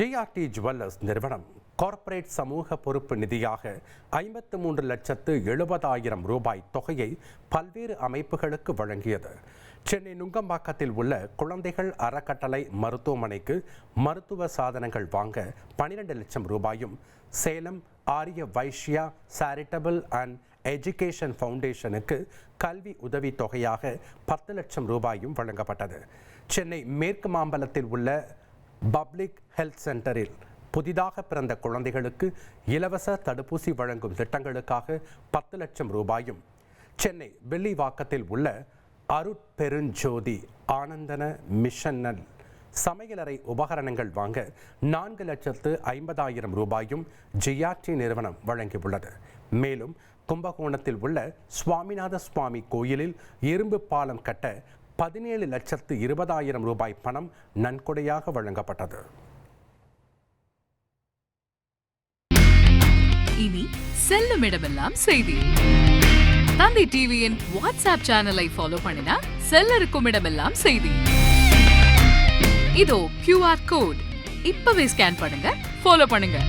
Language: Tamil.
ஜிஆர்டி ஜுவல்லர்ஸ் நிறுவனம் கார்ப்பரேட் சமூக பொறுப்பு நிதியாக ஐம்பத்து மூன்று லட்சத்து எழுபதாயிரம் ரூபாய் தொகையை பல்வேறு அமைப்புகளுக்கு வழங்கியது. சென்னை நுங்கம்பாக்கத்தில் உள்ள குழந்தைகள் அறக்கட்டளை மருத்துவமனைக்கு மருத்துவ சாதனங்கள் வாங்க பனிரெண்டு லட்சம் ரூபாயும் Salem Arya Vysya charitable and education ஃபவுண்டேஷனுக்கு கல்வி உதவி தொகையாக பத்து லட்சம் ரூபாயும் வழங்கப்பட்டது. சென்னை மேற்கு மாம்பலத்தில் உள்ள பப்ளிக் ஹெல்த் சென்டரில் புதிதாக பிறந்த குழந்தைகளுக்கு இலவச தடுப்பூசி வழங்கும் திட்டங்களுக்காக பத்து லட்சம் ரூபாயும் சென்னை வெள்ளிவாக்கத்தில் உள்ள அருட்பெருஞ்சோதி ஆனந்தன மிஷனல் சமையலறை உபகரணங்கள் வாங்க நான்கு லட்சத்து ஐம்பதாயிரம் ரூபாயும் ஜிஆர்டி நிறுவனம் வழங்கியுள்ளது. மேலும் கும்பகோணத்தில் உள்ள சுவாமிநாத சுவாமி கோயிலில் இரும்பு பாலம் கட்ட பதினேழு லட்சத்து இருபதாயிரம் ரூபாய் பணம் நன்கொடையாக வழங்கப்பட்டது. இனி செல்லும் இடமெல்லாம் செய்தி. தந்தி டிவியின் வாட்ஸ்அப் சேனலை ஃபாலோ பண்ணினா செல்ல இருக்கும் இடமெல்லாம் செய்தி. இதோ கியூஆர் கோட் இப்பவே ஸ்கேன் பண்ணுங்க ஃபாலோ பண்ணுங்க.